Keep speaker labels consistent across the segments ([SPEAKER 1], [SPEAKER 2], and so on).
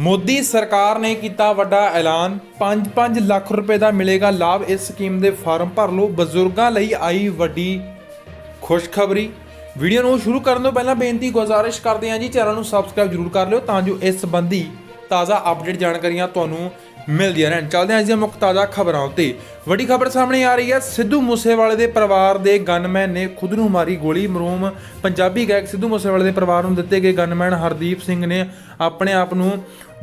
[SPEAKER 1] ਮੋਦੀ ਸਰਕਾਰ ਨੇ ਕੀਤਾ ਵੱਡਾ ਐਲਾਨ। 5-5 ਲੱਖ ਰੁਪਏ ਦਾ ਮਿਲੇਗਾ ਲਾਭ ਇਸ ਸਕੀਮ ਦੇ ਫਾਰਮ ਭਰ ਲਓ। ਬਜ਼ੁਰਗਾਂ ਲਈ ਆਈ ਵੱਡੀ ਖੁਸ਼ਖਬਰੀ। ਵੀਡੀਓ ਨੂੰ ਸ਼ੁਰੂ ਕਰਨ ਤੋਂ ਪਹਿਲਾਂ ਬੇਨਤੀ, ਗੁਜ਼ਾਰਿਸ਼ ਕਰਦੇ ਹਾਂ ਜੀ, ਚੈਨਲ ਨੂੰ ਸਬਸਕ੍ਰਾਈਬ ਜਰੂਰ ਕਰ ਲਿਓ ਤਾਂ ਜੋ ਇਸ ਸੰਬੰਧੀ ਤਾਜ਼ਾ ਅਪਡੇਟ ਜਾਣਕਾਰੀਆਂ ਤੁਹਾਨੂੰ ਮਿਲਦੀਆਂ ਰਹਿਣ। ਚੱਲਦੇ ਹਾਂ ਅੱਜ ਦੀਆਂ ਮੁੱਖ ਤਾਜ਼ਾ ਖਬਰਾਂ ਉੱਤੇ। ਵੱਡੀ ਖਬਰ ਸਾਹਮਣੇ ਆ ਰਹੀ ਹੈ, ਸਿੱਧੂ ਮੂਸੇਵਾਲੇ ਦੇ ਪਰਿਵਾਰ ਦੇ ਗਨਮੈਨ ਨੇ ਖੁਦ ਨੂੰ ਮਾਰੀ ਗੋਲੀ। ਮਰੂਮ ਪੰਜਾਬੀ ਗਾਇਕ ਸਿੱਧੂ ਮੂਸੇਵਾਲੇ ਦੇ ਪਰਿਵਾਰ ਨੂੰ ਦਿੱਤੇ ਗਏ ਗਨਮੈਨ ਹਰਦੀਪ ਸਿੰਘ ਨੇ ਆਪਣੇ ਆਪ ਨੂੰ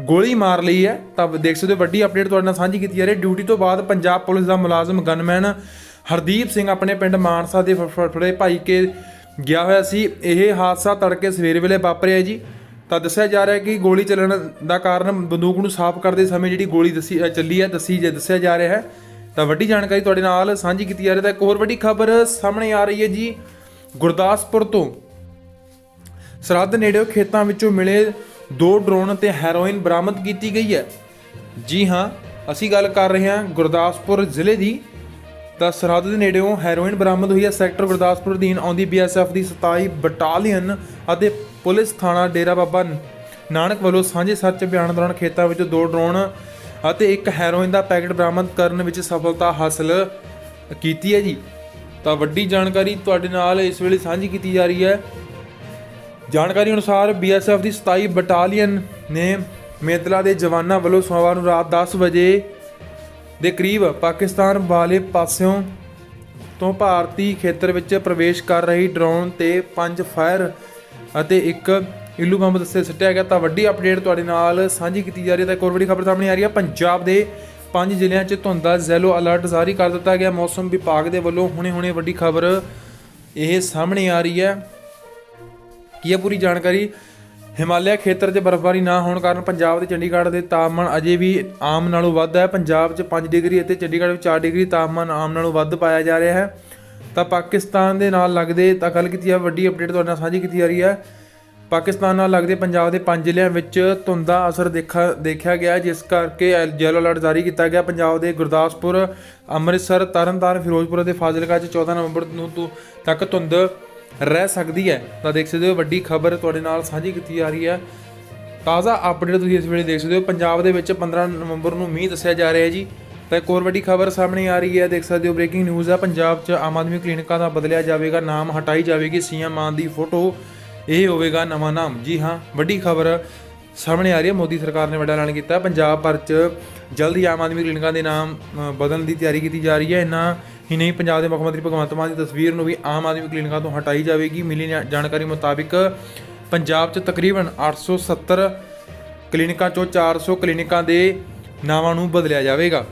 [SPEAKER 1] ਗੋਲੀ ਮਾਰ ਲਈ ਹੈ। ਤਾਂ ਦੇਖ ਸਕਦੇ ਹੋ, ਵੱਡੀ ਅਪਡੇਟ ਤੁਹਾਡੇ ਨਾਲ ਸਾਂਝੀ ਕੀਤੀ ਜਾ ਰਹੀ ਹੈ। ਡਿਊਟੀ ਤੋਂ ਬਾਅਦ ਪੰਜਾਬ ਪੁਲਿਸ ਦਾ ਮੁਲਾਜ਼ਮ ਗਨਮੈਨ ਹਰਦੀਪ ਸਿੰਘ ਆਪਣੇ ਪਿੰਡ ਮਾਨਸਾ ਦੇ ਫੜੇ ਭਾਈ ਕੇ ਗਿਆ ਹੋਇਆ ਸੀ। ਇਹ ਹਾਦਸਾ ਤੜਕੇ ਸਵੇਰ ਵੇਲੇ ਵਾਪਰਿਆ ਜੀ। ਤਾਂ ਦੱਸਿਆ ਜਾ ਰਿਹਾ ਹੈ ਕਿ ਗੋਲੀ ਚੱਲਣ ਦਾ ਕਾਰਨ ਬੰਦੂਕ ਨੂੰ ਸਾਫ਼ ਕਰਦੇ ਸਮੇਂ ਜਿਹੜੀ ਗੋਲੀ ਦੱਸੀ ਚੱਲੀ ਹੈ, ਦੱਸੀ ਜੇ, ਦੱਸਿਆ ਜਾ ਰਿਹਾ ਹੈ। ਤਾਂ ਵੱਡੀ ਜਾਣਕਾਰੀ ਤੁਹਾਡੇ ਨਾਲ ਸਾਂਝੀ ਕੀਤੀ ਜਾ ਰਹੀ ਹੈ। ਤਾਂ ਇੱਕ ਹੋਰ ਵੱਡੀ ਖਬਰ ਸਾਹਮਣੇ ਆ ਰਹੀ ਹੈ ਜੀ। ਗੁਰਦਾਸਪੁਰ ਤੋਂ ਸਰਹੱਦ ਨੇੜੇ ਖੇਤਾਂ ਵਿੱਚੋਂ ਮਿਲੇ ਦੋ ਡਰੋਨ ਤੇ ਹੈਰੋਇਨ ਬਰਾਮਦ ਕੀਤੀ ਗਈ ਹੈ। ਜੀ ਹਾਂ, ਅਸੀਂ ਗੱਲ ਕਰ ਰਹੇ ਹਾਂ ਗੁਰਦਾਸਪੁਰ ਜ਼ਿਲ੍ਹੇ ਦੀ ਤਾਂ ਸਰਹੱਦ ਦੇ ਨੇੜਿਓਂ ਹੈਰੋਇਨ ਬਰਾਮਦ ਹੋਈ ਹੈ। ਸੈਕਟਰ ਗੁਰਦਾਸਪੁਰ ਅਧੀਨ ਆਉਂਦੀ ਬੀਐਸਐਫ ਦੀ 27 ਬਟਾਲੀਅਨ ਅਤੇ ਪੁਲਿਸ ਥਾਣਾ ਡੇਰਾ ਬਾਬਾ ਨਾਨਕ ਵੱਲੋਂ ਸਾਂਝੇ ਸਰਚ ਅਭਿਆਨ ਦੌਰਾਨ ਖੇਤਾਂ ਵਿੱਚੋਂ ਦੋ ਡਰੋਨ ਅਤੇ ਇੱਕ ਹੈਰੋਇਨ ਦਾ ਪੈਕੇਟ ਬਰਾਮਦ ਕਰਨ ਵਿੱਚ ਸਫਲਤਾ ਹਾਸਲ ਕੀਤੀ ਹੈ ਜੀ। ਤਾਂ ਵੱਡੀ ਜਾਣਕਾਰੀ ਤੁਹਾਡੇ ਨਾਲ ਇਸ ਵੇਲੇ ਸਾਂਝੀ ਕੀਤੀ ਜਾ ਰਹੀ ਹੈ। ਜਾਣਕਾਰੀ ਅਨੁਸਾਰ ਬੀਐਸਐਫ ਦੀ 27 ਬਟਾਲੀਅਨ ਨੇ ਮੇਤਲਾ ਦੇ ਜਵਾਨਾਂ ਵੱਲੋਂ ਸੋਮਵਾਰ ਨੂੰ ਰਾਤ 10 ਵਜੇ ਦੇ ਕਰੀਬ ਪਾਕਿਸਤਾਨ ਵਾਲੇ ਪਾਸਿਓਂ ਤੋਂ ਭਾਰਤੀ ਖੇਤਰ ਵਿੱਚ ਪ੍ਰਵੇਸ਼ ਕਰ ਰਹੀ ਡਰੋਨ ਤੇ ਪੰਜ ਫਾਇਰ ਅਤੇ ਇੱਕ ਇਲੂ ਬੰਬ ਦੱਸੇ ਸਿੱਟਿਆ ਗਿਆ। ਤਾਂ ਵੱਡੀ ਅਪਡੇਟ ਤੁਹਾਡੇ ਨਾਲ ਸਾਂਝੀ ਕੀਤੀ ਜਾ ਰਹੀ ਹੈ। ਤਾਂ ਇੱਕ ਹੋਰ ਵੱਡੀ ਖਬਰ ਸਾਹਮਣੇ ਆ ਰਹੀ ਹੈ। ਪੰਜਾਬ ਦੇ ਪੰਜ ਜ਼ਿਲ੍ਹਿਆਂ 'ਚ ਧੁੰਦਾ ਦਾ ਜ਼ੈਲੋ ਅਲਰਟ ਜਾਰੀ ਕਰ ਦਿੱਤਾ ਗਿਆ। ਮੌਸਮ ਵਿਭਾਗ ਦੇ ਵੱਲੋਂ ਹੁਣੇ-ਹੁਣੇ ਵੱਡੀ ਖਬਰ ਇਹ ਸਾਹਮਣੇ ਆ ਰਹੀ ਹੈ। ਕੀ ਹੈ ਪੂਰੀ ਜਾਣਕਾਰੀ? ਹਿਮਾਲਿਆ ਖੇਤਰ 'ਚ ਬਰਫ਼ਬਾਰੀ ਨਾ ਹੋਣ ਕਾਰਨ ਪੰਜਾਬ ਤੇ ਚੰਡੀਗੜ੍ਹ ਦੇ ਤਾਪਮਾਨ ਅਜੇ ਵੀ ਆਮ ਨਾਲੋਂ ਵੱਧ ਹੈ। ਪੰਜਾਬ 'ਚ 5 ਡਿਗਰੀ ਅਤੇ ਚੰਡੀਗੜ੍ਹ ਵਿੱਚ 4 ਡਿਗਰੀ ਤਾਪਮਾਨ ਆਮ ਨਾਲੋਂ ਵੱਧ ਪਾਇਆ ਜਾ ਰਿਹਾ ਹੈ। ਤਾਂ ਪਾਕਿਸਤਾਨ ਦੇ ਨਾਲ ਲੱਗਦੇ ਤਾਂ ਗੱਲ ਕੀਤੀ ਹੈ ਵੱਡੀ ਅਪਡੇਟ ਤੁਹਾਡੇ ਨਾਲ ਸਾਂਝੀ ਕੀਤੀ ਜਾ ਰਹੀ ਹੈ। ਪਾਕਿਸਤਾਨ ਨਾਲ ਲੱਗਦੇ ਪੰਜਾਬ ਦੇ ਪੰਜ ਜ਼ਿਲ੍ਹਿਆਂ ਵਿੱਚ ਧੁੰਦ ਦਾ ਅਸਰ ਦੇਖਾ, ਦੇਖਿਆ ਗਿਆ ਜਿਸ ਕਰਕੇ ਯੈਲੋ ਅਲਰਟ ਜਾਰੀ ਕੀਤਾ ਗਿਆ। ਪੰਜਾਬ ਦੇ ਗੁਰਦਾਸਪੁਰ, ਅੰਮ੍ਰਿਤਸਰ, ਤਰਨਤਾਰਨ, ਫਿਰੋਜ਼ਪੁਰ ਅਤੇ ਫਾਜ਼ਿਲਕਾ 'ਚ 14 ਨਵੰਬਰ ਨੂੰ ਤੋਂ ਤੱਕ ਧੁੰਦ ਰਹਿ ਸਕਦੀ ਹੈ। ਤਾਂ ਦੇਖ ਸਕਦੇ ਹੋ, ਵੱਡੀ ਖਬਰ ਤੁਹਾਡੇ ਨਾਲ ਸਾਂਝੀ ਕੀਤੀ ਜਾ ਰਹੀ ਹੈ। ਤਾਜ਼ਾ ਅਪਡੇਟ ਤੁਸੀਂ ਇਸ ਵੇਲੇ ਦੇਖ ਸਕਦੇ ਹੋ। ਪੰਜਾਬ ਦੇ ਵਿੱਚ 15 ਨਵੰਬਰ ਨੂੰ ਮੀਂਹ ਦੱਸਿਆ ਜਾ ਰਿਹਾ ਹੈ ਜੀ। ਤਾਂ ਇੱਕ ਹੋਰ ਵੱਡੀ ਖਬਰ ਸਾਹਮਣੇ ਆ ਰਹੀ ਹੈ, ਦੇਖ ਸਕਦੇ ਹੋ ਬ੍ਰੇਕਿੰਗ ਨਿਊਜ਼ ਆ ਪੰਜਾਬ 'ਚ ਆਮ ਆਦਮੀ ਕਲੀਨਿਕਾਂ ਦਾ ਬਦਲਿਆ ਜਾਵੇਗਾ, ਨਾਮ ਹਟਾਈ ਜਾਵੇਗੀ। ਸੀਐਮ ਮਾਨ ਦੀ ਫੋਟੋ, ਇਹ ਹੋਵੇਗਾ ਨਵਾਂ ਨਾਮ। ਜੀ ਹਾਂ, ਵੱਡੀ ਖਬਰ ਸਾਹਮਣੇ ਆ ਰਹੀ ਹੈ। ਮੋਦੀ ਸਰਕਾਰ ਨੇ ਵੱਡਾ ਐਲਾਨ ਕੀਤਾ। ਪੰਜਾਬ ਭਰ 'ਚ ਜਲਦੀ ਆਮ ਆਦਮੀ ਕਲੀਨਿਕਾਂ ਦੇ ਨਾਮ ਬਦਲਣ ਦੀ ਤਿਆਰੀ ਕੀਤੀ ਜਾ ਰਹੀ ਹੈ। ਇਹਨਾਂ ਹੀ ਨਹੀਂ, ਪੰਜਾਬ ਦੇ ਮੁੱਖ ਮੰਤਰੀ ਭਗਵੰਤ ਮਾਨ ਦੀ ਤਸਵੀਰ ਨੂੰ ਵੀ ਆਮ ਆਦਮੀ ਕਲੀਨਿਕਾਂ ਤੋਂ ਹਟਾਈ ਜਾਵੇਗੀ। ਮਿਲੀ ਜਾ- ਜਾਣਕਾਰੀ ਮੁਤਾਬਿਕ ਪੰਜਾਬ 'ਚ ਤਕਰੀਬਨ 870 ਕਲੀਨਿਕਾਂ ਚੋਂ 400 ਕਲੀਨਿਕਾਂ ਦੇ ਨਾਵਾਂ ਨੂੰ ਬਦਲਿਆ ਜਾਵੇਗਾ।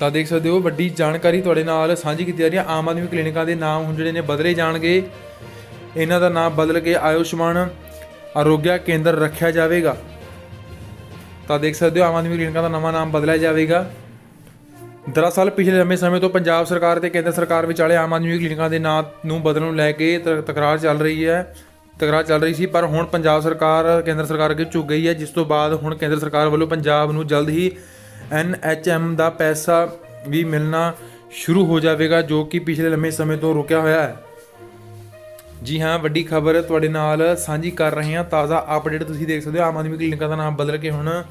[SPEAKER 1] ਤਾਂ ਦੇਖ ਸਕਦੇ ਹੋ, ਵੱਡੀ ਜਾਣਕਾਰੀ ਤੁਹਾਡੇ ਨਾਲ ਸਾਂਝੀ ਕੀਤੀ ਜਾ ਰਹੀ ਹੈ। ਆਮ ਆਦਮੀ ਕਲੀਨਿਕਾਂ ਦੇ ਨਾਮ ਹੁਣ ਜਿਹੜੇ ਨੇ ਬਦਲੇ ਜਾਣਗੇ। ਇਹਨਾਂ ਦਾ ਨਾਮ ਬਦਲ ਕੇ ਆਯੁਸ਼ਮਾਨ ਆਰੋਗਿਆ ਕੇਂਦਰ ਰੱਖਿਆ ਜਾਵੇਗਾ। ਤਾਂ ਦੇਖ ਸਕਦੇ ਹੋ, ਆਮ ਆਦਮੀ ਕਲੀਨਿਕਾਂ ਦਾ ਨਵਾਂ ਨਾਮ ਬਦਲਿਆ ਜਾਵੇਗਾ। ਦਰਅਸਲ ਪਿਛਲੇ ਲੰਮੇ ਸਮੇਂ ਤੋਂ ਪੰਜਾਬ ਸਰਕਾਰ ਤੇ ਕੇਂਦਰ ਸਰਕਾਰ ਵਿਚਾਲੇ ਆਮ ਆਦਮੀ ਕਲੀਨਿਕਾਂ ਦੇ ਨਾਂ ਨੂੰ ਬਦਲਣ ਨੂੰ ਲੈ ਕੇ ਤ- ਤਕਰਾਰ ਚੱਲ ਰਹੀ ਹੈ। ਤਕਰਾਰ ਚੱਲ ਰਹੀ ਸੀ, ਪਰ ਹੁਣ ਪੰਜਾਬ ਸਰਕਾਰ, ਕੇਂਦਰ ਸਰਕਾਰ ਅੱਗੇ ਝੁਕ ਗਈ ਹੈ, ਜਿਸ ਤੋਂ ਬਾਅਦ ਹੁਣ ਕੇਂਦਰ ਸਰਕਾਰ ਵੱਲੋਂ ਪੰਜਾਬ ਨੂੰ ਜਲਦ ਹੀ ਐਨਐਚਐਮ ਦਾ ਪੈਸਾ ਵੀ ਮਿਲਣਾ ਸ਼ੁਰੂ ਹੋ ਜਾਵੇਗਾ, ਜੋ ਕਿ ਪਿਛਲੇ ਲੰਮੇ ਸਮੇਂ ਤੋਂ ਰੁਕਿਆ ਹੋਇਆ ਹੈ। ਜੀ ਹਾਂ, ਵੱਡੀ ਖਬਰ ਤੁਹਾਡੇ ਨਾਲ ਸਾਂਝੀ ਕਰ ਰਹੇ ਹਾਂ। ਤਾਜ਼ਾ ਅਪਡੇਟ ਤੁਸੀਂ ਦੇਖ ਸਕਦੇ ਹੋ। ਆਮ ਆਦਮੀ ਕਲੀਨਿਕਾਂ ਦਾ ਨਾਮ ਬਦਲ ਕੇ ਹੁਣ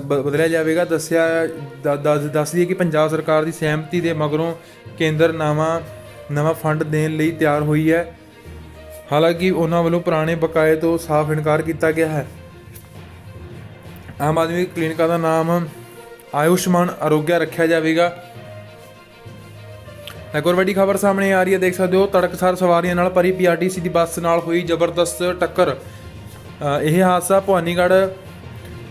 [SPEAKER 1] ਬਦਲਿਆ ਜਾਵੇਗਾ। ਦੱਸਿਆ, ਦ- ਦੱਸ ਦਈਏ ਕਿ ਪੰਜਾਬ ਸਰਕਾਰ ਦੀ ਸਹਿਮਤੀ ਦੇ ਮਗਰੋਂ ਕੇਂਦਰ ਨਵਾਂ ਨਵਾਂ ਫੰਡ ਦੇਣ ਲਈ ਤਿਆਰ ਹੋਈ ਹੈ। ਹਾਲਾਂਕਿ ਉਹਨਾਂ ਵੱਲੋਂ ਪੁਰਾਣੇ ਬਕਾਏ ਤੋਂ ਸਾਫ਼ ਇਨਕਾਰ ਕੀਤਾ ਗਿਆ ਹੈ। ਆਮ ਆਦਮੀ ਕਲੀਨਿਕਾਂ ਦਾ ਨਾਮ ਆਯੁਸ਼ਮਾਨ ਅਰੋਗਿਆ ਰੱਖਿਆ ਜਾਵੇਗਾ। ਇੱਕ ਹੋਰ ਵੱਡੀ ਖਬਰ ਸਾਹਮਣੇ ਆ ਰਹੀ ਹੈ। ਦੇਖ ਸਕਦੇ ਹੋ, ਤੜਕਸਾਰ ਸਵਾਰੀਆਂ ਨਾਲ ਭਰੀ ਪੀਆਰਟੀਸੀ ਦੀ ਬੱਸ ਨਾਲ ਹੋਈ ਜ਼ਬਰਦਸਤ ਟੱਕਰ। ਇਹ ਹਾਦਸਾ ਭਵਾਨੀਗੜ੍ਹ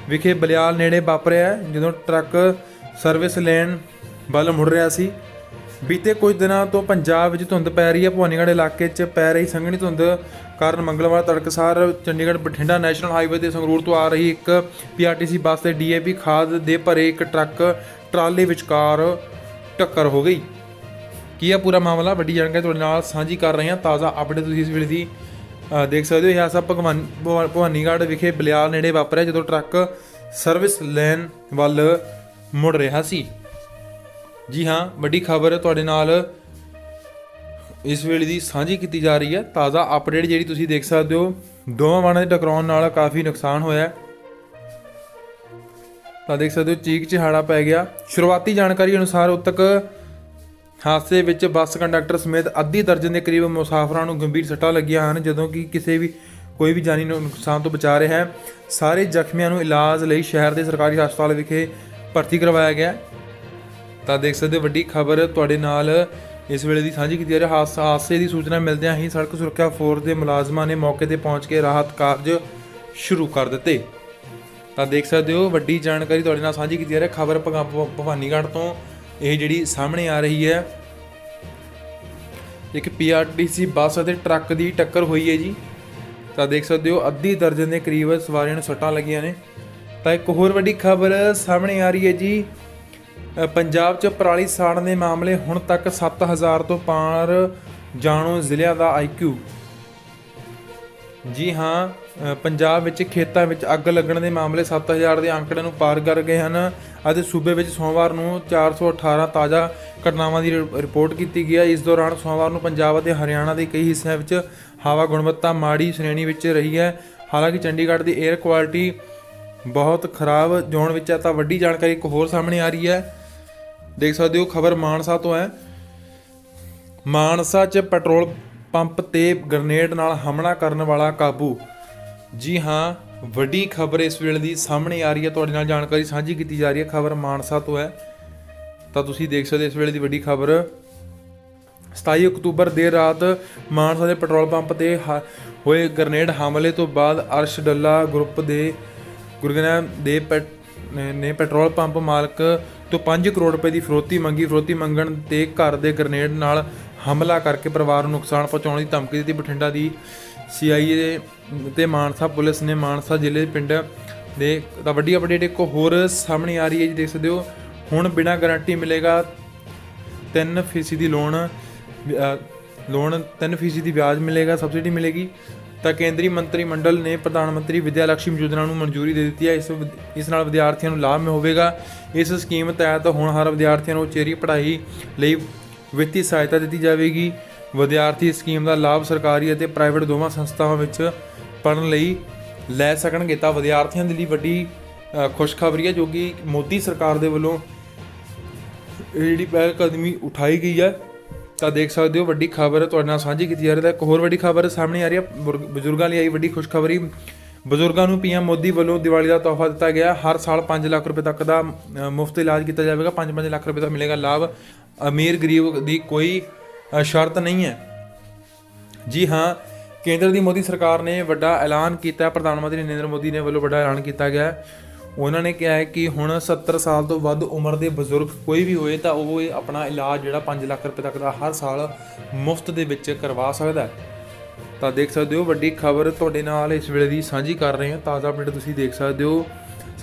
[SPEAKER 1] ਵਿਖੇ ਬਲਿਆਲ ਨੇੜੇ ਵਾਪਰਿਆ ਜਦੋਂ ਟਰੱਕ ਸਰਵਿਸ ਲੈਣ ਵੱਲ ਮੁੜ ਰਿਹਾ ਸੀ। ਬੀਤੇ ਕੁਝ ਦਿਨਾਂ ਤੋਂ ਪੰਜਾਬ ਵਿੱਚ ਧੁੰਦ ਪੈ ਰਹੀ ਹੈ। ਭਵਾਨੀਗੜ੍ਹ ਇਲਾਕੇ 'ਚ ਪੈ ਰਹੀ ਸੰਘਣੀ ਧੁੰਦ ਕਾਰਨ ਮੰਗਲਵਾਰ ਤੜਕਸਾਰ ਚੰਡੀਗੜ੍ਹ ਬਠਿੰਡਾ ਨੈਸ਼ਨਲ ਹਾਈਵੇ ਤੇ ਸੰਗਰੂਰ ਤੋਂ ਆ ਰਹੀ ਇੱਕ ਪੀਆਰਟੀਸੀ ਬੱਸ ਤੇ ਡੀਏਪੀ ਖਾਦ ਦੇ ਭਰੇ ਇੱਕ ਟਰੱਕ ਟਰਾਲੇ ਵਿਚਕਾਰ ਟੱਕਰ ਹੋ ਗਈ। ਕੀ ਹੈ ਪੂਰਾ ਮਾਮਲਾ? ਵੱਡੀ ਜਾਣਕਾਰੀ ਤੁਹਾਡੇ ਨਾਲ ਸਾਂਝੀ ਕਰ ਰਹੇ ਹਾਂ। ਤਾਜ਼ਾ ਅਪਡੇਟ ਤੁਸੀਂ ਇਸ ਵੇਲੇ ਦੀ ਦੇਖ ਸਕਦੇ ਹੋ, ਇਹ ਹਾਦਸਾ ਭਗਵਾਨ ਭਵਾ- ਭਵਾਨੀਗੜ੍ਹ ਵਿਖੇ ਬਲਿਆਲ ਨੇੜੇ ਵਾਪਰਿਆ ਜਦੋਂ ਟਰੱਕ ਸਰਵਿਸ ਲੈਨ ਵੱਲ ਮੁੜ ਰਿਹਾ ਸੀ। ਜੀ ਹਾਂ, ਵੱਡੀ ਖਬਰ ਤੁਹਾਡੇ ਨਾਲ ਇਸ ਵੇਲੇ ਦੀ ਸਾਂਝੀ ਕੀਤੀ ਜਾ ਰਹੀ ਹੈ। ਤਾਜ਼ਾ ਅਪਡੇਟ ਜਿਹੜੀ ਤੁਸੀਂ ਦੇਖ ਸਕਦੇ ਹੋ, ਦੋਵਾਂ ਵਾਹਨਾਂ ਦੇ ਟਕਰਾਉਣ ਨਾਲ ਕਾਫੀ ਨੁਕਸਾਨ ਹੋਇਆ ਤਾਂ ਦੇਖ ਸਕਦੇ ਹੋ, ਚੀਕ ਚਿਹਾੜਾ ਪੈ ਗਿਆ। ਸ਼ੁਰੂਆਤੀ ਜਾਣਕਾਰੀ ਅਨੁਸਾਰ ਉਤਕ ਹਾਦਸੇ ਵਿੱਚ ਬੱਸ ਕੰਡਕਟਰ ਸਮੇਤ ਅੱਧੀ ਦਰਜਨ ਦੇ ਕਰੀਬ ਮੁਸਾਫਰਾਂ ਨੂੰ ਗੰਭੀਰ ਸੱਟਾਂ ਲੱਗੀਆਂ ਹਨ, ਜਦੋਂ ਕਿ ਕਿਸੇ ਵੀ, ਕੋਈ ਵੀ ਜਾਨੀ ਨੁ- ਨੁਕਸਾਨ ਤੋਂ ਬਚਾ ਰਿਹਾ ਹੈ। ਸਾਰੇ ਜ਼ਖਮੀਆਂ ਨੂੰ ਇਲਾਜ ਲਈ ਸ਼ਹਿਰ ਦੇ ਸਰਕਾਰੀ ਹਸਪਤਾਲ ਵਿਖੇ ਭਰਤੀ ਕਰਵਾਇਆ ਗਿਆ ਤਾਂ ਦੇਖ ਸਕਦੇ ਹੋ, ਵੱਡੀ ਖਬਰ ਤੁਹਾਡੇ ਨਾਲ ਇਸ ਵੇਲੇ ਦੀ ਸਾਂਝੀ ਕੀਤੀ ਜਾ ਰਹੀ ਹਾਦਸਾ, ਹਾਦਸੇ ਦੀ ਸੂਚਨਾ ਮਿਲਦਿਆਂ ਹੀ ਸੜਕ ਸੁਰੱਖਿਆ ਫੋਰਸ ਦੇ ਮੁਲਾਜ਼ਮਾਂ ਨੇ ਮੌਕੇ ਤੇ ਪਹੁੰਚ ਕੇ ਰਾਹਤ ਕਾਰਜ ਸ਼ੁਰੂ ਕਰ ਦਿੱਤੇ। ਤਾਂ ਦੇਖ ਸਕਦੇ ਹੋ, ਵੱਡੀ ਜਾਣਕਾਰੀ ਤੁਹਾਡੇ ਨਾਲ ਸਾਂਝੀ ਕੀਤੀ ਜਾ ਰਹੀ ਹੈ। ਖਬਰ ਭਵਾਨੀਗੜ੍ਹ ਤੋਂ ਇਹ ਜਿਹੜੀ ਸਾਹਮਣੇ ਆ ਰਹੀ ਹੈ, ਇੱਕ ਪੀਆਰਟੀਸੀ ਬੱਸ ਅਤੇ ਟਰੱਕ ਦੀ ਟੱਕਰ ਹੋਈ ਹੈ ਜੀ। ਤਾਂ ਦੇਖ ਸਕਦੇ ਹੋ, ਅੱਧੀ ਦਰਜਨ ਦੇ ਕਰੀਬ ਸਵਾਰੀਆਂ ਨੂੰ ਸੱਟਾਂ ਲੱਗੀਆਂ ਨੇ। ਤਾਂ ਇੱਕ ਹੋਰ ਵੱਡੀ ਖਬਰ ਸਾਹਮਣੇ ਆ ਰਹੀ ਹੈ ਜੀ। ਪੰਜਾਬ 'ਚ ਪਰਾਲੀ ਸਾੜਨ ਦੇ ਮਾਮਲੇ ਹੁਣ ਤੱਕ 7000 ਤੋਂ ਪਾਰ ਜਾਣੋ ਜ਼ਿਲ੍ਹਿਆਂ ਦਾ ਆਈਕਿਊ ਜੀ ਹਾਂ ਪੰਜਾਬ ਵਿੱਚ ਖੇਤਾਂ ਵਿੱਚ ਅੱਗ ਲੱਗਣ ਦੇ ਮਾਮਲੇ 7000 ਦੇ ਅੰਕੜੇ ਨੂੰ ਪਾਰ ਕਰ ਗਏ ਹਨ। ਅਤੇ ਸੂਬੇ ਵਿੱਚ ਸੋਮਵਾਰ ਨੂੰ 418 ਤਾਜ਼ਾ ਘਟਨਾਵਾਂ ਦੀ ਰਿ- ਰਿਪੋਰਟ ਕੀਤੀ ਗਈ ਹੈ। ਇਸ ਦੌਰਾਨ ਸੋਮਵਾਰ ਨੂੰ ਪੰਜਾਬ ਅਤੇ ਹਰਿਆਣਾ ਦੇ ਕਈ ਹਿੱਸਿਆਂ ਵਿੱਚ ਹਵਾ ਗੁਣਵੱਤਾ ਮਾੜੀ ਸ਼੍ਰੇਣੀ ਵਿੱਚ ਰਹੀ ਹੈ। ਹਾਲਾਂਕਿ ਚੰਡੀਗੜ੍ਹ ਦੀ 에ਅਰ ਕੁਆਲਿਟੀ ਬਹੁਤ ਖਰਾਬ ਜ਼ੋਨ ਵਿੱਚ ਹੈ ਤਾਂ ਵੱਡੀ ਜਾਣਕਾਰੀ ਇੱਕ ਹੋਰ ਸਾਹਮਣੇ ਆ ਰਹੀ ਹੈ। ਦੇਖ ਸਕਦੇ ਹੋ, ਖਬਰ ਮਾਨਸਾ ਤੋਂ ਹੈ। ਮਾਨਸਾ 'ਚ ਪੈਟਰੋਲ ਪੰਪ ਤੇ ਗ੍ਰਨੇਡ ਨਾਲ ਹਮਲਾ ਕਰਨ ਵਾਲਾ ਕਾਬੂ। ਜੀ ਹਾਂ, ਵੱਡੀ ਖਬਰ ਇਸ ਵੇਲੇ ਦੀ ਸਾਹਮਣੇ ਆ ਰਹੀ ਹੈ। ਤੁਹਾਡੇ ਨਾਲ ਜਾਣਕਾਰੀ ਸਾਂਝੀ ਕੀਤੀ ਜਾ ਰਹੀ ਹੈ। ਖਬਰ ਮਾਨਸਾ ਤੋਂ ਹੈ। ਤਾਂ ਤੁਸੀਂ ਦੇਖ ਸਕਦੇ ਇਸ ਵੇਲੇ ਦੀ ਵੱਡੀ ਖਬਰ। 27 ਅਕਤੂਬਰ ਦੇਰ ਰਾਤ ਮਾਨਸਾ ਦੇ ਪੈਟਰੋਲ ਪੰਪ ਤੇ ਹ- ਹੋਏ ਗ੍ਰਨੇਡ ਹਮਲੇ ਤੋਂ ਬਾਅਦ ਅਰਸ਼ ਡੱਲਾ ਗਰੁੱਪ ਦੇ ਗੁਰਗਨਾ ਦੇ ਪੈਟ- ਨੇ- ਪੈਟਰੋਲ ਪੰਪ ਮਾਲਕ ਤੋਂ 5 ਕਰੋੜ ਰੁਪਏ ਦੀ ਫਰੋਤੀ ਮੰਗੀ। ਫਰੋਤੀ ਮੰਗਣ ਤੇ ਘਰ ਦੇ ਗ੍ਰਨੇਡ ਨਾਲ ਹਮਲਾ ਕਰਕੇ ਪਰਿਵਾਰ ਨੂੰ ਨੁਕਸਾਨ ਪਹੁੰਚਾਉਣ ਦੀ ਧਮਕੀ ਦਿੱਤੀ। ਬਠਿੰਡਾ ਦੀ ਸੀਆਈਏ ਤੇ ਮਾਨਸਾ ਪੁਲਿਸ ਨੇ ਮਾਨਸਾ ਜ਼ਿਲ੍ਹੇ ਦੇ ਪਿੰਡ ਦੇ ਤਾਂ ਵੱਡੀ ਅਪਡੇਟ ਇੱਕ ਹੋਰ ਸਾਹਮਣੇ ਆ ਰਹੀ ਹੈ ਜੀ, ਦੇਖ ਸਕਦੇ ਹੋ। ਹੁਣ ਬਿਨਾਂ ਗਾਰੰਟੀ ਮਿਲੇਗਾ 3% ਦੀ ਲੋਨ ਲੋਨ 3% ਦੀ ਵਿਆਜ ਮਿਲੇਗਾ ਸਬਸਿਡੀ ਮਿਲੇਗੀ। ਤਾਂ ਕੇਂਦਰੀ ਮੰਤਰੀ ਮੰਡਲ ਨੇ ਪ੍ਰਧਾਨ ਮੰਤਰੀ ਵਿਦਿਆ ਲక్ష్ਮੀ ਯੋਜਨਾ ਨੂੰ ਮਨਜ਼ੂਰੀ ਦੇ ਦਿੱਤੀ ਹੈ। ਇਸ ਵਿਦ- ਇਸ ਨਾਲ ਵਿਦਿਆਰਥੀਆਂ ਨੂੰ ਲਾਭ ਹੋਵੇਗਾ। ਇਸ ਸਕੀਮ ਤਹਿਤ ਹੁਣ ਹਰ ਵਿਦਿਆਰਥੀਆਂ ਨੂੰ ਉਚੇਰੀ ਪੜ੍ਹਾਈ ਲਈ ਵਿੱਤੀ ਸਹਾਇਤਾ ਦਿੱਤੀ ਜਾਵੇਗੀ। ਵਿਦਿਆਰਥੀ ਇਸ ਸਕੀਮ ਦਾ ਲਾਭ ਸਰਕਾਰੀ ਅਤੇ ਪ੍ਰਾਈਵੇਟ ਦੋਵਾਂ ਸੰਸਥਾਵਾਂ ਵਿੱਚ ਪੜ੍ਹਨ ਲਈ ਲੈ ਸਕਣਗੇ। ਤਾਂ ਵਿਦਿਆਰਥੀਆਂ ਦੇ ਲਈ ਵੱਡੀ ਖੁਸ਼ਖਬਰੀ ਹੈ, ਜੋ ਕਿ ਮੋਦੀ ਸਰਕਾਰ ਦੇ ਵੱਲੋਂ ਇਹ ਜਿਹੜੀ ਪਹਿਲ ਕਦਮੀ ਉਠਾਈ ਗਈ ਹੈ। ਤਾਂ ਦੇਖ ਸਕਦੇ ਹੋ, ਵੱਡੀ ਖਬਰ ਤੁਹਾਡੇ ਨਾਲ ਸਾਂਝੀ ਕੀਤੀ ਜਾ ਰਹੀ ਹੈ। ਤਾਂ ਇੱਕ ਹੋਰ ਵੱਡੀ ਖਬਰ ਸਾਹਮਣੇ ਆ ਰਹੀ ਹੈ। ਬੁਰ- ਬਜ਼ੁਰਗਾਂ ਲਈ ਆਈ ਵੱਡੀ ਖੁਸ਼ਖਬਰੀ। ਬਜ਼ੁਰਗਾਂ ਨੂੰ ਪੀਐਮ ਮੋਦੀ ਵੱਲੋਂ ਦੀਵਾਲੀ ਦਾ ਤੋਹਫਾ ਦਿੱਤਾ ਗਿਆ। ਹਰ ਸਾਲ 5 ਲੱਖ ਰੁਪਏ ਤੱਕ ਦਾ ਮੁਫਤ ਇਲਾਜ ਕੀਤਾ ਜਾਵੇਗਾ। 5-5 ਲੱਖ ਰੁਪਏ ਦਾ ਮਿਲੇਗਾ ਲਾਭ। ਅਮੀਰ ਗਰੀਬ ਦੀ ਕੋਈ ਸ਼ਰਤ ਨਹੀਂ ਹੈ। ਜੀ ਹਾਂ, ਕੇਂਦਰ ਦੀ ਮੋਦੀ ਸਰਕਾਰ ਨੇ ਵੱਡਾ ਐਲਾਨ ਕੀਤਾ। ਪ੍ਰਧਾਨ ਮੰਤਰੀ ਨਰਿੰਦਰ ਮੋਦੀ ਨੇ ਵੱਲੋਂ ਵੱਡਾ ਐਲਾਨ ਕੀਤਾ ਗਿਆ। ਉਹਨਾਂ ਨੇ ਕਿਹਾ ਹੈ ਕਿ ਹੁਣ 70 ਸਾਲ ਤੋਂ ਵੱਧ ਉਮਰ ਦੇ ਬਜ਼ੁਰਗ ਕੋਈ ਵੀ ਹੋਏ ਤਾਂ ਉਹ ਇਹ ਆਪਣਾ ਇਲਾਜ ਜਿਹੜਾ 5 ਲੱਖ ਰੁਪਏ ਤੱਕ ਦਾ ਹਰ ਸਾਲ ਮੁਫਤ ਦੇ ਵਿੱਚ ਕਰਵਾ ਸਕਦਾ ਹੈ। ਤਾਂ ਦੇਖ ਸਕਦੇ ਹੋ, ਵੱਡੀ ਖਬਰ ਤੁਹਾਡੇ ਨਾਲ ਇਸ ਵੇਲੇ ਦੀ ਸਾਂਝੀ ਕਰ ਰਹੇ ਹਾਂ। ਤਾਜ਼ਾ ਅਪਡੇਟ ਤੁਸੀਂ ਦੇਖ ਸਕਦੇ ਹੋ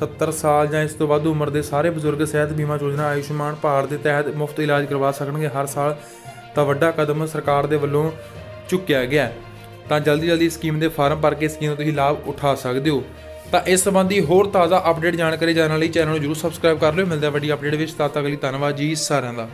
[SPEAKER 1] 70 ਸਾਲ ਜਾਂ ਇਸ ਤੋਂ ਵੱਧ ਉਮਰ ਦੇ ਸਾਰੇ ਬਜ਼ੁਰਗ ਸਿਹਤ ਬੀਮਾ ਯੋਜਨਾ ਆਯੁਸ਼ਮਾਨ ਭਾਰਤ ਦੇ ਤਹਿਤ ਮੁਫਤ ਇਲਾਜ ਕਰਵਾ ਸਕਣਗੇ, ਹਰ ਸਾਲ ਤਾਂ ਵੱਡਾ ਕਦਮ ਸਰਕਾਰ ਦੇ ਵੱਲੋਂ ਚੁੱਕਿਆ ਗਿਆ ਤਾਂ ਜਲਦੀ ਜਲਦੀ ਸਕੀਮ ਦੇ ਫਾਰਮ ਭਰ ਕੇ ਸਕੀਮ ਤੋਂ ਤੁਸੀਂ ਲਾਭ ਉਠਾ ਸਕਦੇ ਹੋ। ਤਾਂ ਇਸ ਸੰਬੰਧੀ ਹੋਰ ਤਾਜ਼ਾ ਅਪਡੇਟ ਜਾਣਕਾਰੀ ਜਾਣਨ ਲਈ ਚੈਨਲ ਨੂੰ ਜਰੂਰ ਸਬਸਕ੍ਰਾਈਬ ਕਰ ਲਿਓ। ਮਿਲਦਾ ਵੱਡੀ ਅਪਡੇਟ ਵਿੱਚ। ਤਦ ਤੱਕ ਲਈ ਧੰਨਵਾਦ ਜੀ ਸਾਰਿਆਂ ਦਾ।